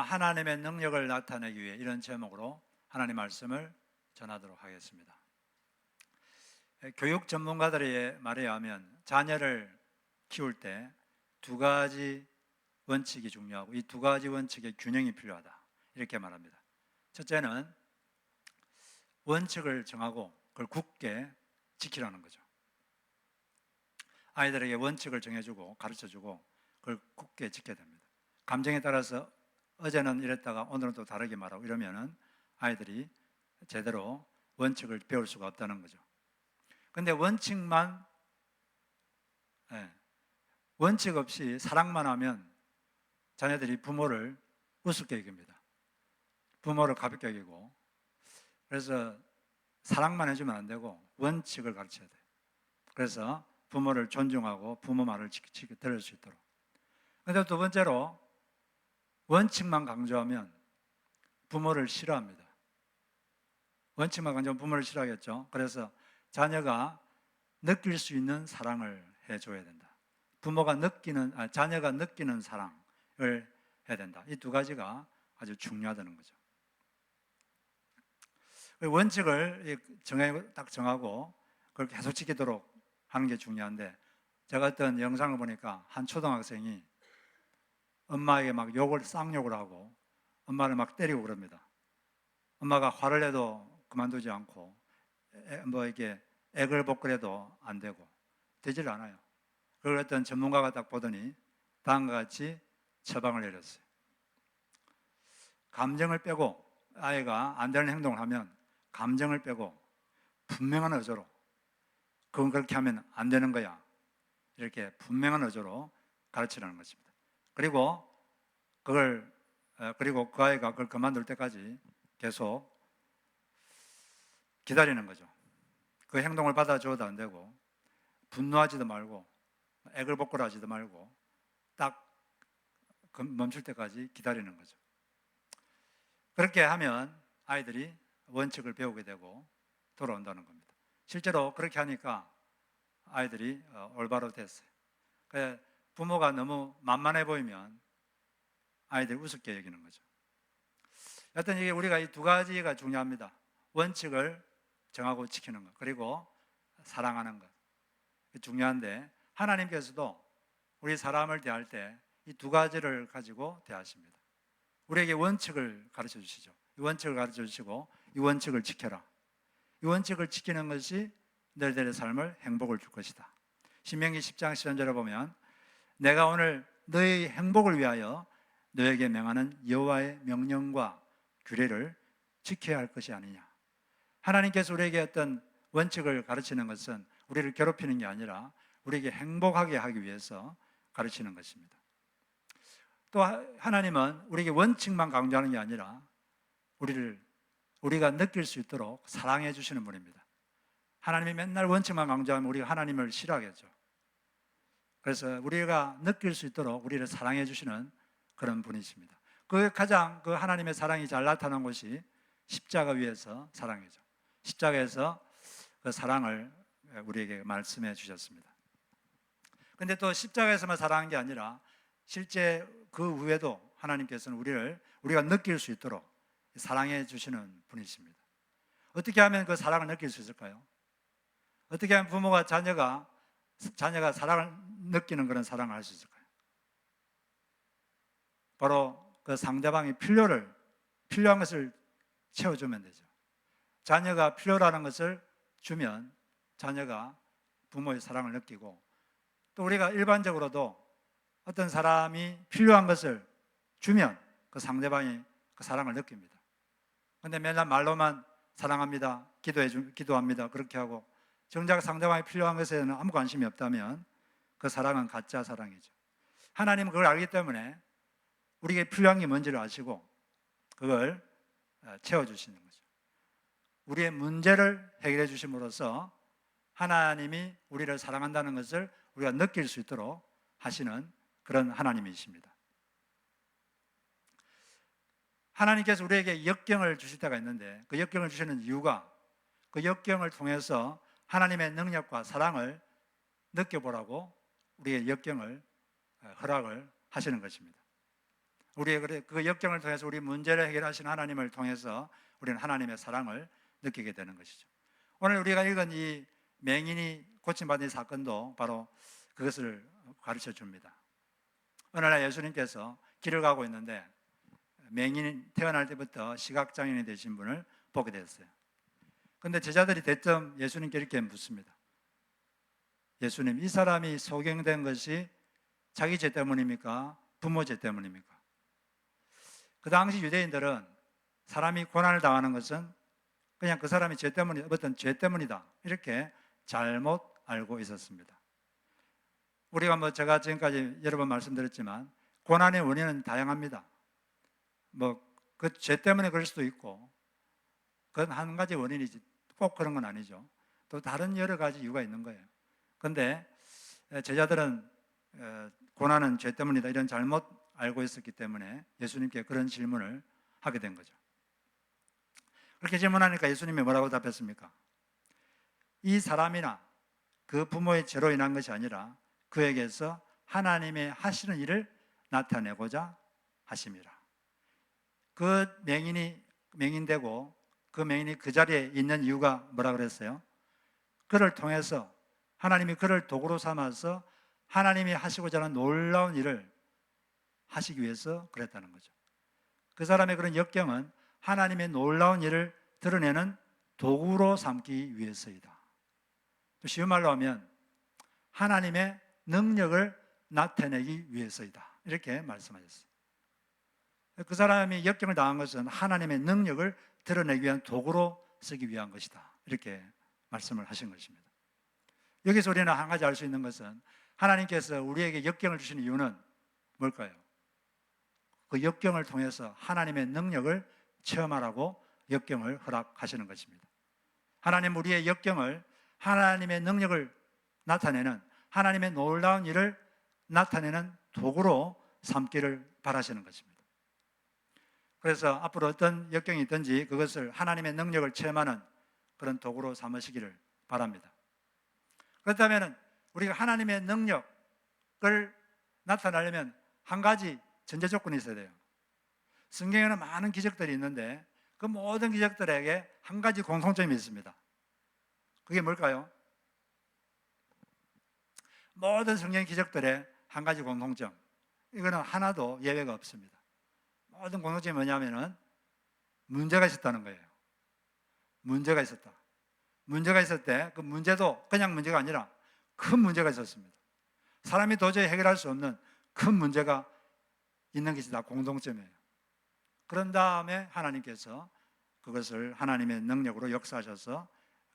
하나님의 능력을 나타내기 위해 이런 제목으로 하나님 말씀을 전하도록 하겠습니다. 교육 전문가들의 말에 의하면 자녀를 키울 때 두 가지 원칙이 중요하고 이 두 가지 원칙의 균형이 필요하다. 이렇게 말합니다. 첫째는 원칙을 정하고 그걸 굳게 지키라는 거죠. 아이들에게 원칙을 정해주고 가르쳐주고 그걸 굳게 지켜야 됩니다. 감정에 따라서 어제는 이랬다가 오늘은 또 다르게 말하고 이러면은 아이들이 제대로 원칙을 배울 수가 없다는 거죠. 근데 원칙만 예, 원칙 없이 사랑만 하면 자녀들이 부모를 우습게 여깁니다. 부모를 가볍게 여기고 그래서 사랑만 해주면 안 되고 원칙을 가르쳐야 돼요. 그래서 부모를 존중하고 부모 말을 지키고 들을 수 있도록. 근데 두 번째로 원칙만 강조하면 부모를 싫어합니다. 원칙만 강조하면 부모를 싫어하겠죠. 그래서 자녀가 느낄 수 있는 사랑을 해줘야 된다. 부모가 느끼는, 아, 자녀가 느끼는 사랑을 해야 된다. 이 두 가지가 아주 중요하다는 거죠. 원칙을 정해, 딱 정하고 그걸 계속 지키도록 하는 게 중요한데 제가 어떤 영상을 보니까 한 초등학생이 엄마에게 막 욕을 쌍욕을 하고 엄마를 막 때리고 그럽니다. 엄마가 화를 내도 그만두지 않고 뭐 이게 액을 복그래도 안 되고 되질 않아요. 그걸 어떤 전문가가 딱 보더니 다음과 같이 처방을 내렸어요. 감정을 빼고 아이가 안 되는 행동을 하면 감정을 빼고 분명한 어조로 그건 그렇게 하면 안 되는 거야. 이렇게 분명한 어조로 가르치라는 것입니다. 그리고 그걸 그리고 그 아이가 그걸 그만둘 때까지 계속 기다리는 거죠. 그 행동을 받아줘도 안 되고 분노하지도 말고 애글복걸하지도 말고 딱그 멈출 때까지 기다리는 거죠. 그렇게 하면 아이들이 원칙을 배우게 되고 돌아온다는 겁니다. 실제로 그렇게 하니까 아이들이 어, 올바로 됐어요. 부모가 너무 만만해 보이면 아이들이 우습게 여기는 거죠. 여튼 이게 우리가 이 두 가지가 중요합니다. 원칙을 정하고 지키는 것, 그리고 사랑하는 것. 중요한데, 하나님께서도 우리 사람을 대할 때 이 두 가지를 가지고 대하십니다. 우리에게 원칙을 가르쳐 주시죠. 이 원칙을 가르쳐 주시고, 이 원칙을 지켜라. 이 원칙을 지키는 것이 너희들의 삶을 행복을 줄 것이다. 신명기 10장 10절에 보면 내가 오늘 너희 행복을 위하여 너에게 명하는 여호와의 명령과 규례를 지켜야 할 것이 아니냐. 하나님께서 우리에게 어떤 원칙을 가르치는 것은 우리를 괴롭히는 게 아니라 우리에게 행복하게 하기 위해서 가르치는 것입니다. 또 하나님은 우리에게 원칙만 강조하는 게 아니라 우리를 우리가 느낄 수 있도록 사랑해 주시는 분입니다. 하나님이 맨날 원칙만 강조하면 우리가 하나님을 싫어하겠죠. 그래서 우리가 느낄 수 있도록 우리를 사랑해 주시는 그런 분이십니다. 그 가장 그 하나님의 사랑이 잘 나타난 곳이 십자가 위에서 사랑이죠. 십자가에서 그 사랑을 우리에게 말씀해 주셨습니다. 근데 또 십자가에서만 사랑한 게 아니라 실제 그 후에도 하나님께서는 우리를 우리가 느낄 수 있도록 사랑해 주시는 분이십니다. 어떻게 하면 그 사랑을 느낄 수 있을까요? 어떻게 하면 부모가 자녀가 자녀가 사랑을 느끼는 그런 사랑을 할 수 있을까요? 바로 그 상대방이 필요를 필요한 것을 채워주면 되죠. 자녀가 필요라는 것을 주면 자녀가 부모의 사랑을 느끼고 또 우리가 일반적으로도 어떤 사람이 필요한 것을 주면 그 상대방이 그 사랑을 느낍니다. 근데 맨날 말로만 사랑합니다. 기도해 주, 기도합니다. 그렇게 하고 정작 상대방이 필요한 것에는 아무 관심이 없다면 그 사랑은 가짜 사랑이죠. 하나님은 그걸 알기 때문에 우리에게 필요한 게 뭔지를 아시고 그걸 어, 채워주시는 거죠. 우리의 문제를 해결해 주심으로써 하나님이 우리를 사랑한다는 것을 우리가 느낄 수 있도록 하시는 그런 하나님이십니다. 하나님께서 우리에게 역경을 주실 때가 있는데 그 역경을 주시는 이유가 그 역경을 통해서 하나님의 능력과 사랑을 느껴보라고 우리의 역경을 어, 허락을 하시는 것입니다. 우리의 그 역경을 통해서 우리 문제를 해결하신 하나님을 통해서 우리는 하나님의 사랑을 느끼게 되는 것이죠. 오늘 우리가 읽은 이 맹인이 고침받은 이 사건도 바로 그것을 가르쳐 줍니다. 어느 날 예수님께서 길을 가고 있는데 맹인이 태어날 때부터 시각장애인이 되신 분을 보게 됐어요. 근데 제자들이 대뜸 예수님께 이렇게 묻습니다. 예수님, 이 사람이 소경된 것이 자기 죄 때문입니까? 부모 죄 때문입니까? 그 당시 유대인들은 사람이 고난을 당하는 것은 그냥 그 사람이 죄 때문이 어떤 죄 때문이다. 이렇게 잘못 알고 있었습니다. 우리가 뭐 제가 지금까지 여러 번 말씀드렸지만 고난의 원인은 다양합니다. 뭐 그 죄 때문에 그럴 수도 있고 그건 한 가지 원인이지 꼭 그런 건 아니죠. 또 다른 여러 가지 이유가 있는 거예요. 근데 제자들은 어, 고난은 죄 때문이다 이런 잘못 알고 있었기 때문에 예수님께 그런 질문을 하게 된 거죠. 그렇게 질문하니까 예수님이 뭐라고 답했습니까? 이 사람이나 그 부모의 죄로 인한 것이 아니라 그에게서 하나님의 하시는 일을 나타내고자 하심이라. 그 맹인이 맹인되고 그 맹인이 그 자리에 있는 이유가 뭐라 그랬어요? 그를 통해서 하나님이 그를 도구로 삼아서 하나님이 하시고자 하는 놀라운 일을 하시기 위해서 그랬다는 거죠. 그 사람의 그런 역경은 하나님의 놀라운 일을 드러내는 도구로 삼기 위해서이다. 또 쉬운 말로 하면 하나님의 능력을 나타내기 위해서이다. 이렇게 말씀하셨어요. 그 사람이 역경을 당한 것은 하나님의 능력을 드러내기 위한 도구로 쓰기 위한 것이다. 이렇게 말씀을 하신 것입니다. 여기서 우리는 한 가지 알 수 있는 것은 하나님께서 우리에게 역경을 주시는 이유는 뭘까요? 그 역경을 통해서 하나님의 능력을 체험하라고 역경을 허락하시는 것입니다. 하나님 우리의 역경을 하나님의 능력을 나타내는 하나님의 놀라운 일을 나타내는 도구로 삼기를 바라시는 것입니다. 그래서 앞으로 어떤 역경이 있든지 그것을 하나님의 능력을 체험하는 그런 도구로 삼으시기를 바랍니다. 그렇다면 우리가 하나님의 능력을 나타내려면 한 가지 전제 조건이 있어야 돼요. 성경에는 많은 기적들이 있는데 그 모든 기적들에게 한 가지 공통점이 있습니다. 그게 뭘까요? 모든 성경 기적들의 한 가지 공통점. 이거는 하나도 예외가 없습니다. 모든 공통점이 뭐냐면은 문제가 있었다는 거예요. 문제가 있었다. 문제가 있을 때 그 문제도 그냥 문제가 아니라 큰 문제가 있었습니다. 사람이 도저히 해결할 수 없는 큰 문제가 있는 것이 다 공동점이에요. 그런 다음에 하나님께서 그것을 하나님의 능력으로 역사하셔서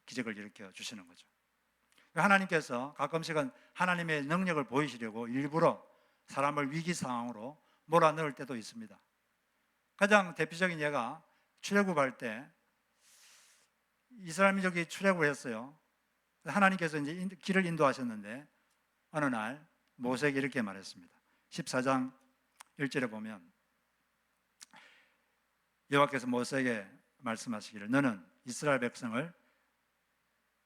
기적을 일으켜 주시는 거죠. 하나님께서 가끔씩은 하나님의 능력을 보이시려고 일부러 사람을 위기 상황으로 몰아 넣을 때도 있습니다. 가장 대표적인 예가 출애굽할 때 이스라엘 민족이 출애굽을 했어요. 하나님께서 이제 길을 인도하셨는데 어느 날 모세에게 이렇게 말했습니다. 14장 1절에 보면 여호와께서 모세에게 말씀하시기를 너는 이스라엘 백성을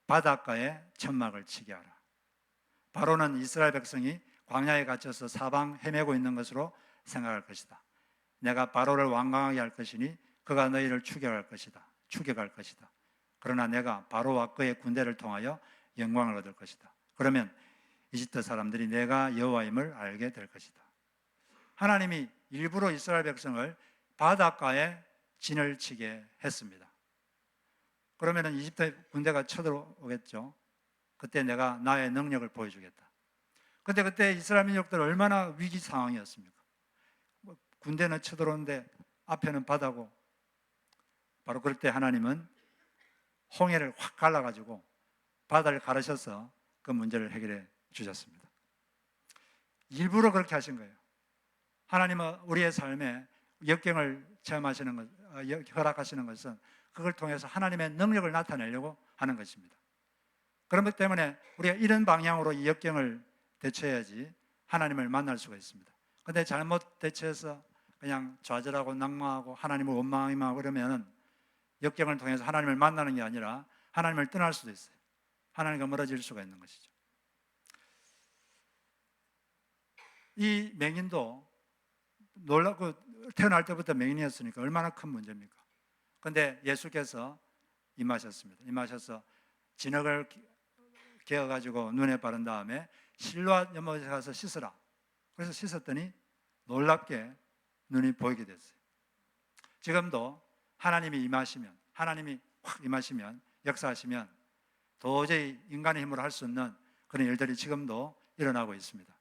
바닷가에 천막을 치게 하라. 바로는 이스라엘 백성이 광야에 갇혀서 사방 헤매고 있는 것으로 생각할 것이다. 내가 바로를 완강하게 할 것이니 그가 너희를 추격할 것이다. 추격할 것이다. 그러나 내가 바로와 그의 군대를 통하여 영광을 얻을 것이다. 그러면 이집트 사람들이 내가 여호와임을 알게 될 것이다. 하나님이 일부러 이스라엘 백성을 바닷가에 진을 치게 했습니다. 그러면은 이집트 군대가 쳐들어오겠죠. 그때 내가 나의 능력을 보여주겠다. 근데 그때 이스라엘 민족들 얼마나 위기 상황이었습니까? 뭐 군대는 쳐들어오는데 앞에는 바다고 바로 그럴 때 하나님은 홍해를 확 갈라가지고 바다를 가르셔서 그 문제를 해결해 주셨습니다. 일부러 그렇게 하신 거예요. 하나님은 우리의 삶에 역경을 체험하시는 것, 어, 허락하시는 것은 그걸 통해서 하나님의 능력을 나타내려고 하는 것입니다. 그런 것 때문에 우리가 이런 방향으로 이 역경을 대처해야지 하나님을 만날 수가 있습니다. 근데 잘못 대처해서 그냥 좌절하고 낙망하고 하나님을 원망하고 그러면은 역경을 통해서 하나님을 만나는 게 아니라 하나님을 떠날 수도 있어요. 하나님과 멀어질 수가 있는 것이죠. 이 맹인도 놀라고 태어날 때부터 맹인이었으니까 얼마나 큰 문제입니까? 근데 예수께서 임하셨습니다. 임하셔서 진흙을 개어 가지고 눈에 바른 다음에 실로앗 연못에 가서 씻으라. 그래서 씻었더니 놀랍게 눈이 보이게 됐어요. 지금도 하나님이 임하시면 하나님이 확 임하시면 역사하시면 도저히 인간의 힘으로 할 수 없는 그런 일들이 지금도 일어나고 있습니다.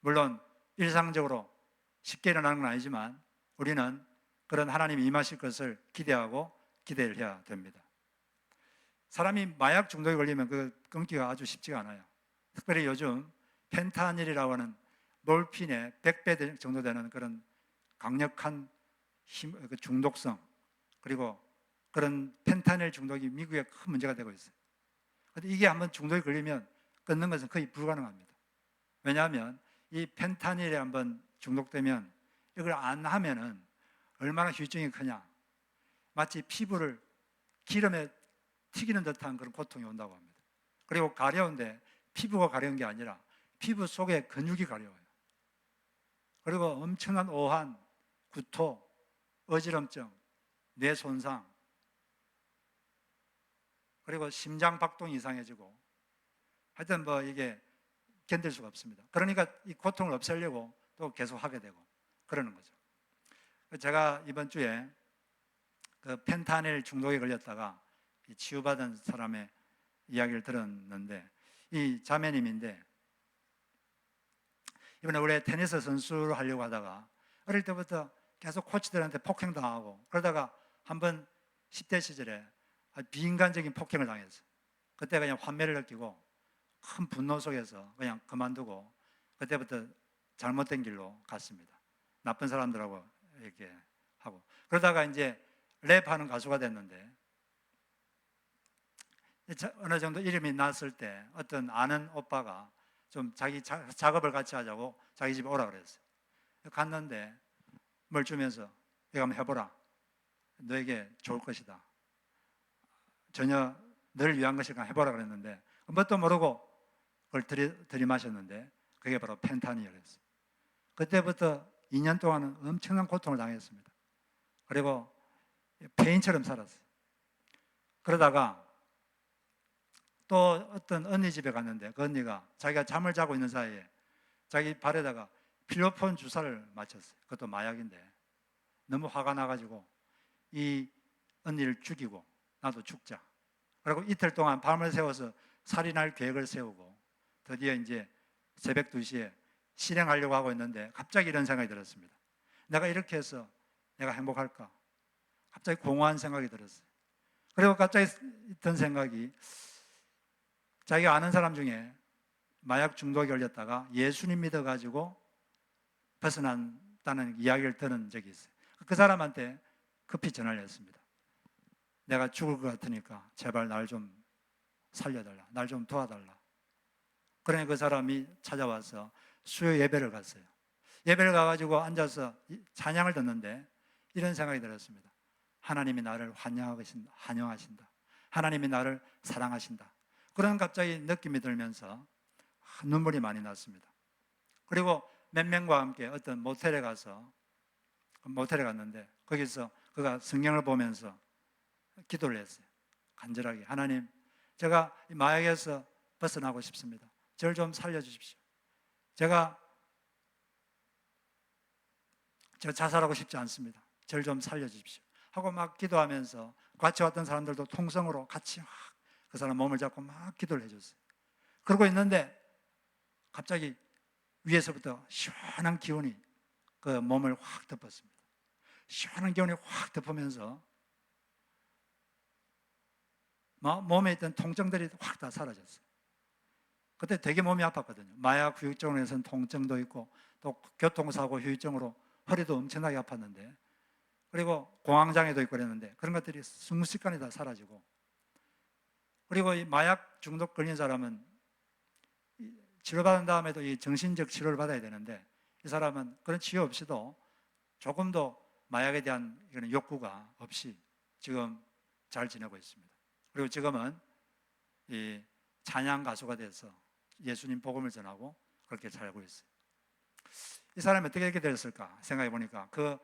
물론 일상적으로 쉽게 일어나는 건 아니지만 우리는 그런 하나님이 임하실 것을 기대하고 기대를 해야 됩니다. 사람이 마약 중독에 걸리면 그 끊기가 아주 쉽지가 않아요. 특별히 요즘 펜타닐이라고 하는 몰핀의 100배 정도 되는 그런 강력한 힘, 그 중독성 그리고 그런 펜타닐 중독이 미국에 큰 문제가 되고 있어요. 근데 이게 한번 중독에 걸리면 끊는 것은 거의 불가능합니다. 왜냐하면 이 펜타닐에 한번 중독되면 이걸 안 하면은 얼마나 후유증이 크냐. 마치 피부를 기름에 튀기는 듯한 그런 고통이 온다고 합니다. 그리고 가려운데 피부가 가려운 게 아니라 피부 속에 근육이 가려워요. 그리고 엄청난 오한, 구토, 어지럼증, 뇌 손상, 그리고 심장 박동이 이상해지고 하여튼 뭐 이게 견딜 수가 없습니다. 그러니까 이 고통을 없애려고 또 계속 하게 되고 그러는 거죠. 제가 이번 주에 그 펜타닐 중독에 걸렸다가 치유받은 사람의 이야기를 들었는데 이 자매님인데 이번에 원래 테니스 선수를 하려고 하다가 어릴 때부터 계속 코치들한테 폭행당하고 그러다가 한 번 10대 시절에 비인간적인 폭행을 당했어요. 그때 그냥 환멸을 느끼고 큰 분노 속에서 그냥 그만두고 그때부터 잘못된 길로 갔습니다. 나쁜 사람들하고 이렇게 하고 그러다가 이제 랩하는 가수가 됐는데 어느 정도 이름이 났을 때 어떤 아는 오빠가 좀 자기 자, 작업을 같이 하자고 자기 집에 오라 그랬어요. 갔는데 뭘 주면서 이거 한번 해보라. 너에게 좋을 것이다. 전혀 너를 위한 것이니까 해보라 그랬는데 뭣도 모르고 그걸 들이, 들이마셨는데 그게 바로 펜타니였어요. 그때부터 2년 동안은 엄청난 고통을 당했습니다. 그리고 폐인처럼 살았어요. 그러다가 또 어떤 언니 집에 갔는데 그 언니가 자기가 잠을 자고 있는 사이에 자기 발에다가 필로폰 주사를 맞췄어요. 그것도 마약인데 너무 화가 나가지고 이 언니를 죽이고 나도 죽자. 그리고 이틀 동안 밤을 새워서 살인할 계획을 세우고 드디어 이제 새벽 2시에 실행하려고 하고 있는데 갑자기 이런 생각이 들었습니다. 내가 이렇게 해서 내가 행복할까? 갑자기 공허한 생각이 들었어요. 그리고 갑자기 든 생각이 자기가 아는 사람 중에 마약 중독에 걸렸다가 예수님 믿어가지고 벗어난다는 이야기를 들은 적이 있어요. 그 사람한테 급히 전화를 했습니다. 내가 죽을 것 같으니까 제발 날 좀 살려달라. 날 좀 도와달라. 그러니 그 사람이 찾아와서 수요 예배를 갔어요. 예배를 가가지고 앉아서 찬양을 듣는데 이런 생각이 들었습니다. 하나님이 나를 환영하신다. 환영하신다. 하나님이 나를 사랑하신다. 그런 갑자기 느낌이 들면서 눈물이 많이 났습니다. 그리고 몇 명과 함께 어떤 모텔에 가서 모텔에 갔는데 거기서 그가 성경을 보면서 기도를 했어요. 간절하게 하나님, 제가 마약에서 벗어나고 싶습니다. 저를 좀 살려주십시오. 제가 저 자살하고 싶지 않습니다. 저를 좀 살려주십시오. 하고 막 기도하면서 같이 왔던 사람들도 통성으로 같이 막 그 사람 몸을 잡고 막 기도를 해줬어요. 그러고 있는데 갑자기 위에서부터 시원한 기운이 그 몸을 확 덮었습니다. 시원한 기운이 확 덮으면서 몸에 있던 통증들이 확 다 사라졌어요. 그때 되게 몸이 아팠거든요. 마약 후유증으로 는 통증도 있고 또 교통사고 후유증으로 허리도 엄청나게 아팠는데 그리고 공황장애도 있고 그랬는데 그런 것들이 순식간에 다 사라지고 그리고 이 마약 중독 걸린 사람은 치료받은 다음에도 이 정신적 치료를 받아야 되는데 이 사람은 그런 치료 없이도 조금 더 마약에 대한 이런 욕구가 없이 지금 잘 지내고 있습니다. 그리고 지금은 이 찬양 가수가 돼서 예수님 복음을 전하고 그렇게 살고 있어요. 이 사람이 어떻게 이렇게 됐을까 생각해 보니까 그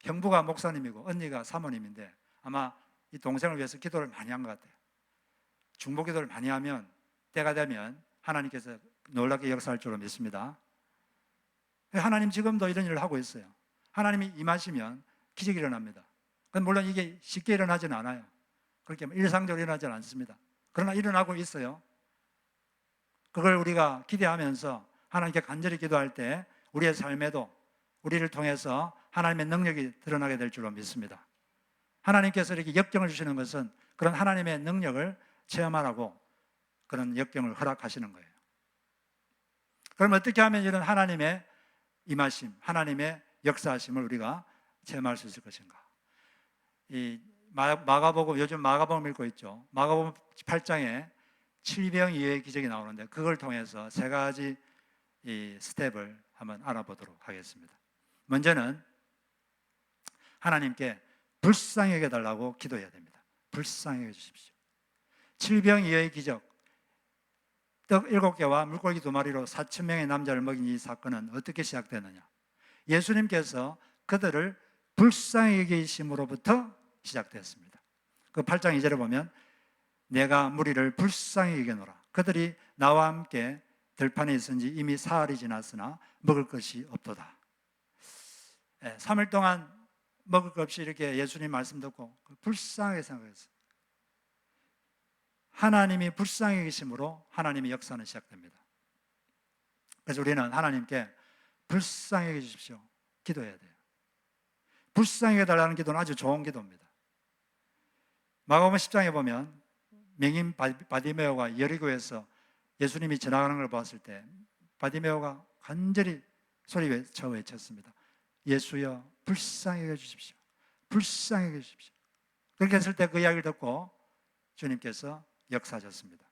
형부가 목사님이고 언니가 사모님인데 아마 이 동생을 위해서 기도를 많이 한 것 같아요. 중보 기도를 많이 하면 때가 되면 하나님께서 놀랍게 역사할 줄로 믿습니다. 하나님 지금도 이런 일을 하고 있어요. 하나님이 임하시면 기적이 일어납니다. 물론 이게 쉽게 일어나지는 않아요. 그렇게 일상적으로 일어나지는 않습니다. 그러나 일어나고 있어요. 그걸 우리가 기대하면서 하나님께 간절히 기도할 때 우리의 삶에도 우리를 통해서 하나님의 능력이 드러나게 될 줄로 믿습니다. 하나님께서 이렇게 역경을 주시는 것은 그런 하나님의 능력을 체험하라고 그런 역경을 허락하시는 거예요. 그럼 어떻게 하면 이런 하나님의 임하심, 하나님의 역사하심을 우리가 체험할 수 있을 것인가? 이 마- 마가복음 요즘 마가복음 읽고 있죠. 마가복음 8장에 칠병 이외의 기적이 나오는데 그걸 통해서 세 가지 이 스텝을 한번 알아보도록 하겠습니다. 먼저는 하나님께 불쌍히 여겨 달라고 기도해야 됩니다. 불쌍히 여겨 주십시오. 칠병 이외의 기적 떡 일곱 개와 물고기 두 마리로 사천 명의 남자를 먹인 이 사건은 어떻게 시작되느냐? 예수님께서 그들을 불쌍히 여기심으로부터 시작되었습니다. 그 8장 2절에 보면 내가 무리를 불쌍히 여겨노라. 그들이 나와 함께 들판에 있은 지 이미 사흘이 지났으나 먹을 것이 없도다. 예, 3일 동안 먹을 것 없이 이렇게 예수님 말씀 듣고 불쌍하게 생각했어요. 하나님이 불쌍히 계심으로 하나님의 역사는 시작됩니다. 그래서 우리는 하나님께 불쌍히 해 주십시오. 기도해야 돼요. 불쌍히 해달라는 기도는 아주 좋은 기도입니다. 마가복음 10장에 보면 명인 바디메오가 여리고에서 예수님이 지나가는 걸 봤을 때 바디메오가 간절히 소리 외쳐 외쳤습니다. 예수여 불쌍히 해 주십시오. 불쌍히 해 주십시오. 그렇게 했을 때 그 이야기를 듣고 주님께서 역사하셨습니다.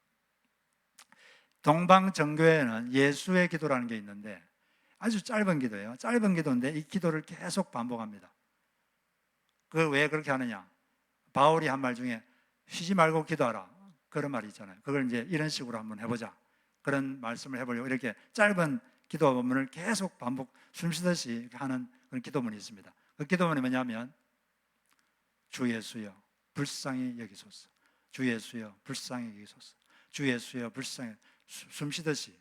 동방 정교회는 예수의 기도라는 게 있는데 아주 짧은 기도예요. 짧은 기도인데 이 기도를 계속 반복합니다. 그 왜 그렇게 하느냐? 바울이 한 말 중에 쉬지 말고 기도하라. 그런 말이 있잖아요. 그걸 이제 이런 식으로 한번 해보자. 그런 말씀을 해보려고 이렇게 짧은 기도 본문을 계속 반복 숨 쉬듯이 하는 그런 기도문이 있습니다. 그 기도문이 뭐냐면 주 예수여 불쌍히 여기소서. 주 예수여 불쌍히 여기소서. 주 예수여 불쌍히 숨 쉬듯이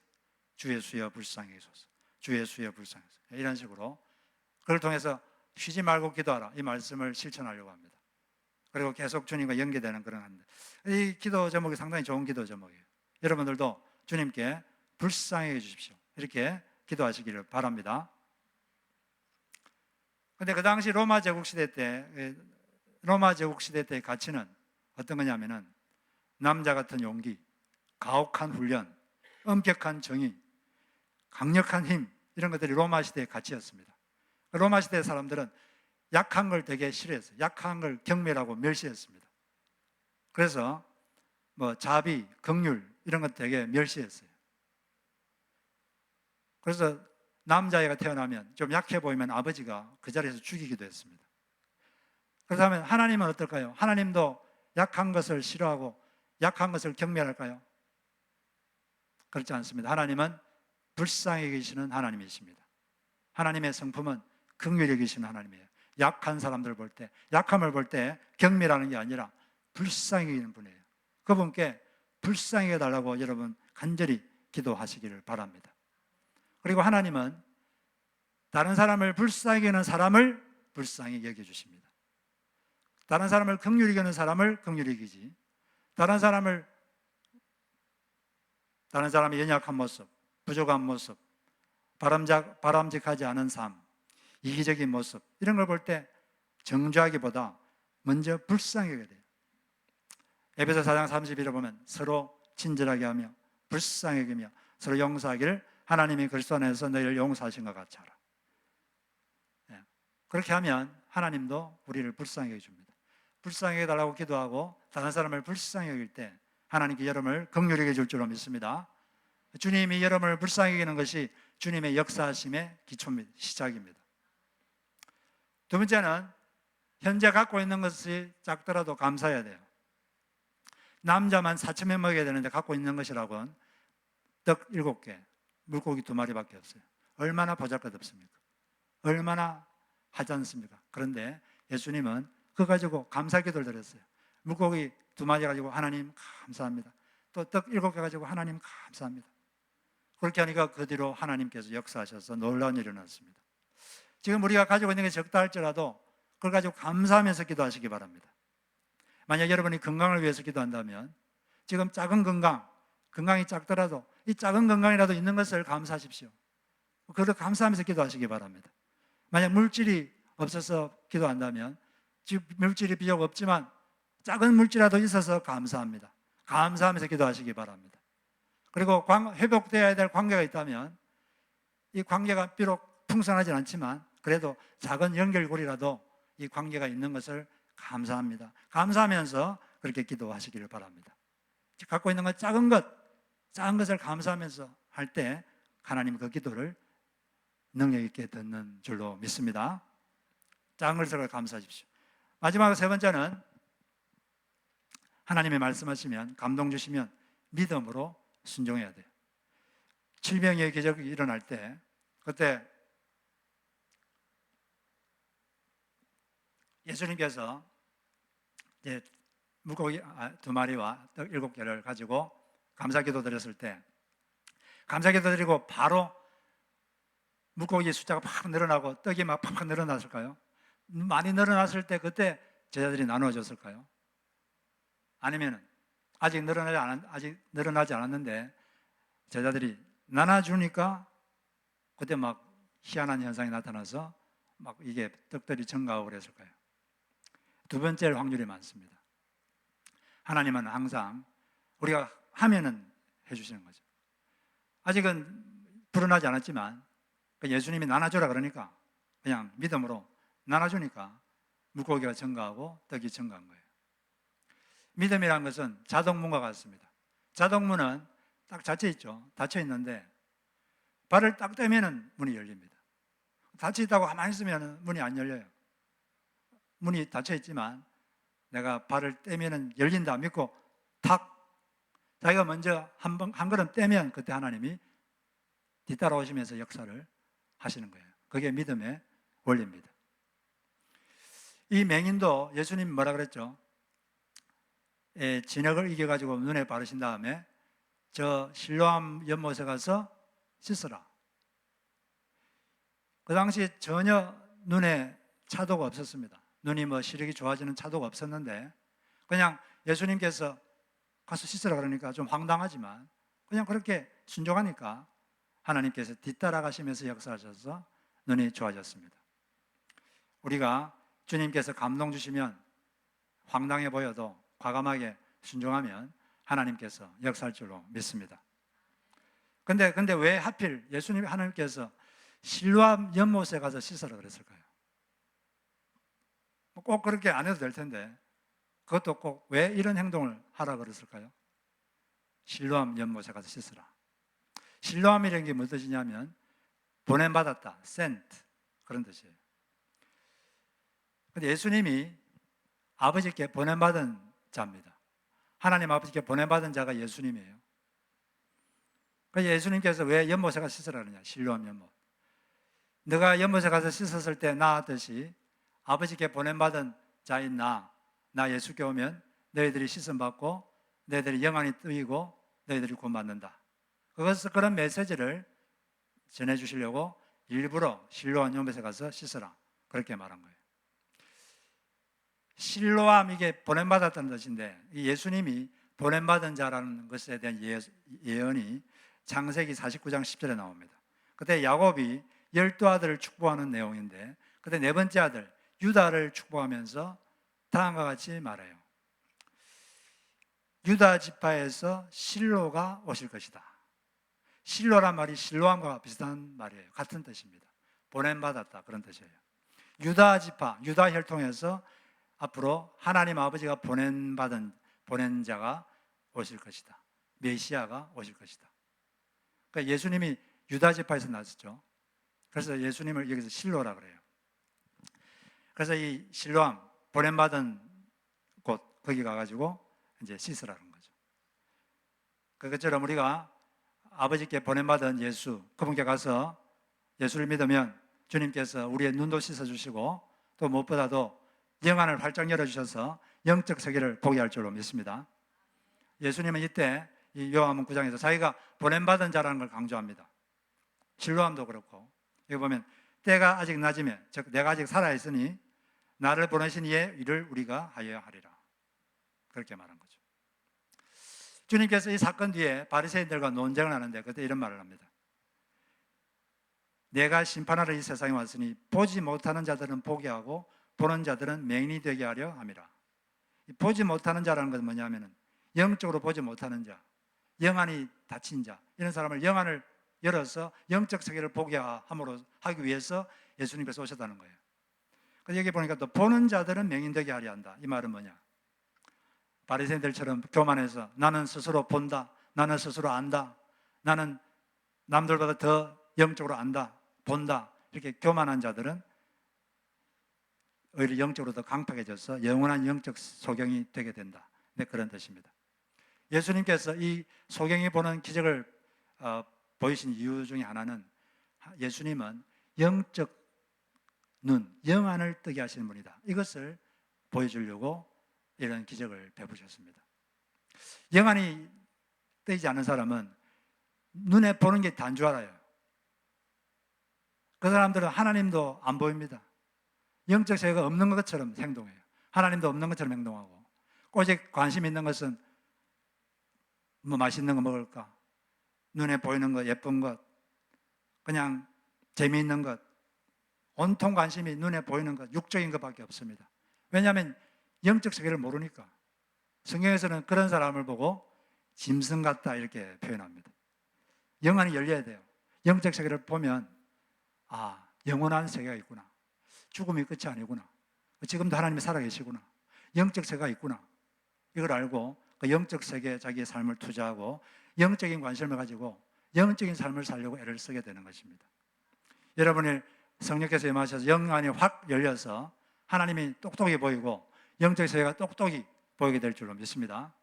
주 예수여 불쌍히 여기소서. 주 예수여 불쌍히 여기소서. 이런 식으로 그걸 통해서 쉬지 말고 기도하라 이 말씀을 실천하려고 합니다. 그리고 계속 주님과 연계되는 그런 한데 이 기도 제목이 상당히 좋은 기도 제목이에요. 여러분들도 주님께 불쌍히 해 주십시오. 이렇게 기도하시기를 바랍니다. 근데 그 당시 로마 제국 시대 때 로마 제국 시대 때의 가치는 어떤 거냐면은 남자 같은 용기, 가혹한 훈련, 엄격한 정의, 강력한 힘 이런 것들이 로마 시대의 가치였습니다. 로마 시대 사람들은 약한 걸 되게 싫어했어요. 약한 걸 경멸하고 멸시했습니다. 그래서 뭐 자비, 긍휼 이런 것 되게 멸시했어요. 그래서 남자애가 태어나면 좀 약해 보이면 아버지가 그 자리에서 죽이기도 했습니다. 그렇다면 하나님은 어떨까요? 하나님도 약한 것을 싫어하고 약한 것을 경멸할까요? 그렇지 않습니다. 하나님은 불쌍히 계시는 하나님이십니다. 하나님의 성품은 긍휼히 계시는 하나님이에요. 약한 사람들을 볼 때, 약함을 볼 때 경멸하는 게 아니라 불쌍히 계시는 분이에요. 그분께 불쌍히 해달라고 여러분 간절히 기도하시기를 바랍니다. 그리고 하나님은 다른 사람을 불쌍히 여기는 사람을 불쌍히 여겨주십니다. 다른 사람을 긍휼히 여기는 사람을 긍휼히 여기지. 다른 사람을 다른 사람의 연약한 모습, 부족한 모습, 바람직, 바람직하지 않은 삶, 이기적인 모습 이런 걸 볼 때 정죄하기보다 먼저 여겨야 돼요. 에베소 4장 31에 보면 서로 친절하게 하며 불쌍히 여기며 서로 용서하기를 하나님이 그리스도 안에서 너희를 용서하신 것 같이 하라. 네. 그렇게 하면 하나님도 우리를 불쌍히 여겨줍니다. 불쌍히 여겨달라고 기도하고 다른 사람을 불쌍히 여길 때 하나님께 여러분을 긍휼히 여겨줄 줄로 믿습니다. 주님이 여러분을 불쌍히 여기는 것이 주님의 역사하심의 기초입니다. 시작입니다. 두 번째는 현재 갖고 있는 것이 작더라도 감사해야 돼요. 남자만 4천 명 먹여야 되는데 갖고 있는 것이라고는 떡 일곱 개, 물고기 두 마리밖에 없어요. 얼마나 보잘것없습니까? 얼마나 하지 않습니까? 그런데 예수님은 그거 가지고 감사 기도를 드렸어요. 물고기 두 마리 가지고 하나님 감사합니다. 또 떡 일곱 개 가지고 하나님 감사합니다. 그렇게 하니까 그 뒤로 하나님께서 역사하셔서 놀라운 일이 일어났습니다. 지금 우리가 가지고 있는 게 적다 할지라도 그걸 가지고 감사하면서 기도하시기 바랍니다. 만약 여러분이 건강을 위해서 기도한다면 지금 작은 건강, 건강이 작더라도 이 작은 건강이라도 있는 것을 감사하십시오. 그걸 감사하면서 기도하시기 바랍니다. 만약 물질이 없어서 기도한다면 물질이 비록 없지만 작은 물질이라도 있어서 감사합니다. 감사하면서 기도하시기 바랍니다. 그리고 회복되어야 될 관계가 있다면 이 관계가 비록 풍성하지 않지만 그래도 작은 연결고리라도 이 관계가 있는 것을 감사합니다. 감사하면서 그렇게 기도하시기를 바랍니다. 갖고 있는 것 작은 것, 작은 것을 감사하면서 할 때 하나님 그 기도를 능력 있게 듣는 줄로 믿습니다. 작은 것을 감사하십시오. 마지막 세 번째는 하나님이 말씀하시면 감동 주시면 믿음으로 순종해야 돼요. 칠병의 기적이 일어날 때 그때 예수님께서 이제 물고기 아, 두 마리와 떡 일곱 개를 가지고 감사기도 드렸을 때 감사기도 드리고 바로 물고기 숫자가 팍 늘어나고 떡이 막 팍팍 늘어났을까요? 많이 늘어났을 때 그때 제자들이 나누어졌을까요? 아니면 아직 늘어나지 않 아직 늘어나지 않았는데 제자들이 나눠주니까 그때 막 희한한 현상이 나타나서 막 이게 떡들이 증가하고 그랬을까요? 두 번째 확률이 많습니다. 하나님은 항상 우리가 하면은 해주시는 거죠. 아직은 불어나지 않았지만 그 예수님이 나눠주라 그러니까 그냥 믿음으로 나눠주니까 물고기가 증가하고 떡이 증가한 거예요. 믿음이란 것은 자동문과 같습니다. 자동문은 딱 닫혀 있죠. 닫혀 있는데 발을 딱 떼면은 문이 열립니다. 닫혀 있다고 가만히 있으면 문이 안 열려요. 문이 닫혀 있지만 내가 발을 떼면은 열린다 믿고 탁 자기가 먼저 한, 번, 한 걸음 떼면 그때 하나님이 뒤따라오시면서 역사를 하시는 거예요. 그게 믿음의 원리입니다. 이 맹인도 예수님 뭐라 그랬죠? 에, 진흙을 이겨 가지고 눈에 바르신 다음에 저 실로암 연못에 가서 씻어라. 그 당시 전혀 눈에 차도가 없었습니다. 눈이 뭐 시력이 좋아지는 차도가 없었는데 그냥 예수님께서 가서 씻으라 그러니까 좀 황당하지만 그냥 그렇게 순종하니까 하나님께서 뒤따라가시면서 역사하셔서 눈이 좋아졌습니다. 우리가 주님께서 감동 주시면 황당해 보여도 과감하게 순종하면 하나님께서 역사할 줄로 믿습니다. 근데 근데 왜 하필 예수님 하나님께서 실로암 연못에 가서 씻으라 그랬을까요? 꼭 그렇게 안 해도 될 텐데 그것도 꼭 왜 이런 행동을 하라 그랬을까요? 실로암 연못에 가서 씻으라. 실로암이라는 게 무슨 뜻이냐면 보냄받았다, sent 그런 뜻이에요. 근데 예수님이 아버지께 보냄받은 자입니다. 하나님 아버지께 보냄받은 자가 예수님이에요. 그래서 예수님께서 왜 연못에 가서 씻으라 그러냐? 실로암 연못. 너가 연못에 가서 씻었을 때 나았듯이 아버지께 보냄받은 자인 나, 나 예수께 오면 너희들이 씻음 받고 너희들이 영안이 뜨이고 너희들이 구원받는다. 그것을 그런 메시지를 전해 주시려고 일부러 실로암 연못에 가서 씻으라. 그렇게 말한 거예요. 실로암 이게 보냄받았다는 뜻인데 예수님이 보냄받은 자라는 것에 대한 예, 예언이 창세기 49장 10절에 나옵니다. 그때 야곱이 열두 아들을 축복하는 내용인데 그때 네 번째 아들 유다를 축복하면서 다음과 같이 말해요. 유다 지파에서 실로가 오실 것이다. 실로란 말이 실로함과 비슷한 말이에요. 같은 뜻입니다. 보냄 받았다 그런 뜻이에요. 유다 지파, 유다 혈통에서 앞으로 하나님 아버지가 보낸 받은 보낸 자가 오실 것이다. 메시아가 오실 것이다. 그러니까 예수님이 유다 지파에서 나셨죠. 그래서 예수님을 여기서 실로라 그래요. 그래서 이 실로암 보냄 받은 곳 거기 가가지고 이제 씻으라는 거죠. 그것처럼 우리가 아버지께 보냄 받은 예수 그분께 가서 예수를 믿으면 주님께서 우리의 눈도 씻어 주시고 또 무엇보다도 영안을 활짝 열어주셔서 영적 세계를 보게 할 줄로 믿습니다. 예수님은 이때 이 요한복음 9장에서 자기가 보냄받은 자라는 걸 강조합니다. 실로함도 그렇고 여기 보면 때가 아직 낮으면 즉 내가 아직 살아 있으니 나를 보내신 이의 일을 우리가 하여야 하리라. 그렇게 말한 거죠. 주님께서 이 사건 뒤에 바리새인들과 논쟁을 하는데 그때 이런 말을 합니다. 내가 심판하러 이 세상에 왔으니 보지 못하는 자들은 보게 하고 보는 자들은 맹인이 되게 하려 함이라. 이 보지 못하는 자라는 것은 뭐냐면은 영적으로 보지 못하는 자, 영안이 닫힌 자 이런 사람을 영안을 열어서 영적 세계를 보게 함으로 하기 위해서 예수님께서 오셨다는 거예요. 그래서 여기 보니까 또 보는 자들은 맹인 되게 하려 한다. 이 말은 뭐냐? 바리새인들처럼 교만해서 나는 스스로 본다. 나는 스스로 안다. 나는 남들보다 더 영적으로 안다. 본다. 이렇게 교만한 자들은 오히려 영적으로 더 강팍해져서 영원한 영적 소경이 되게 된다. 네, 그런 뜻입니다. 예수님께서 이 소경이 보는 기적을 어, 보이신 이유 중에 하나는 예수님은 영적 눈, 영안을 뜨게 하시는 분이다. 이것을 보여주려고 이런 기적을 베푸셨습니다. 영안이 뜨이지 않은 사람은 눈에 보는 게 단 줄 알아요. 그 사람들은 하나님도 안 보입니다. 영적 세계가 없는 것처럼 행동해요. 하나님도 없는 것처럼 행동하고 오직 관심 있는 것은 뭐 맛있는 거 먹을까? 눈에 보이는 것, 예쁜 것, 그냥 재미있는 것, 온통 관심이 눈에 보이는 것, 육적인 것밖에 없습니다. 왜냐하면 영적 세계를 모르니까. 성경에서는 그런 사람을 보고 짐승 같다 이렇게 표현합니다. 영안이 열려야 돼요. 영적 세계를 보면 아 영원한 세계가 있구나. 죽음이 끝이 아니구나. 지금도 하나님이 살아계시구나. 영적 세계가 있구나. 이걸 알고 그 영적 세계에 자기의 삶을 투자하고 영적인 관심을 가지고 영적인 삶을 살려고 애를 쓰게 되는 것입니다. 여러분이 성령께서 임하셔서 영안이 확 열려서 하나님이 똑똑히 보이고 영적 세계가 똑똑히 보이게 될 줄로 믿습니다.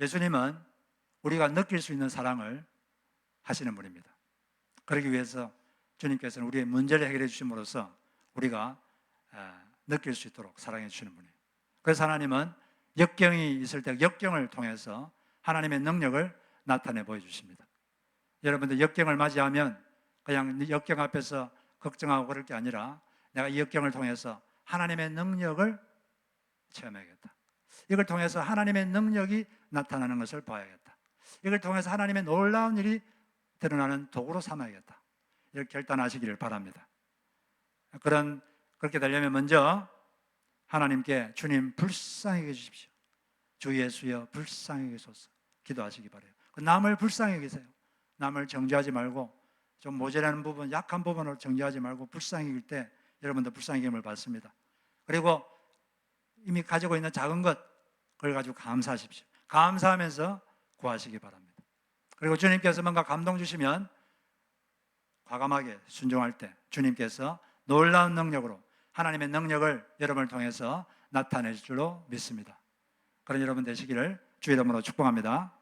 예수님은 우리가 느낄 수 있는 사랑을 하시는 분입니다. 그러기 위해서 주님께서는 우리의 문제를 해결해 주심으로써 우리가 느낄 수 있도록 사랑해 주시는 분이에요. 그래서 하나님은 역경이 있을 때 역경을 통해서 하나님의 능력을 나타내 보여주십니다. 여러분들 역경을 맞이하면 그냥 역경 앞에서 걱정하고 그럴 게 아니라 내가 이 역경을 통해서 하나님의 능력을 체험해야겠다. 이걸 통해서 하나님의 능력이 나타나는 것을 봐야겠다. 이걸 통해서 하나님의 놀라운 일이 드러나는 도구로 삼아야겠다. 결단하시기를 바랍니다. 그런 그렇게 되려면 먼저 하나님께 주님 불쌍히 여주십시오. 주 예수여 불쌍히 여소서 기도하시기 바래요. 그 남을 불쌍히 여기세요. 남을 정죄하지 말고 좀 모자라는 부분, 약한 부분을 정죄하지 말고 불쌍히 여길 때 여러분도 불쌍히 여김을 받습니다. 그리고 이미 가지고 있는 작은 것 그걸 가지고 감사하십시오. 감사하면서 구하시기 바랍니다. 그리고 주님께서 뭔가 감동 주시면 과감하게 순종할 때 주님께서 놀라운 능력으로 하나님의 능력을 여러분을 통해서 나타낼 줄로 믿습니다. 그런 여러분 되시기를 주의 이름으로 축복합니다.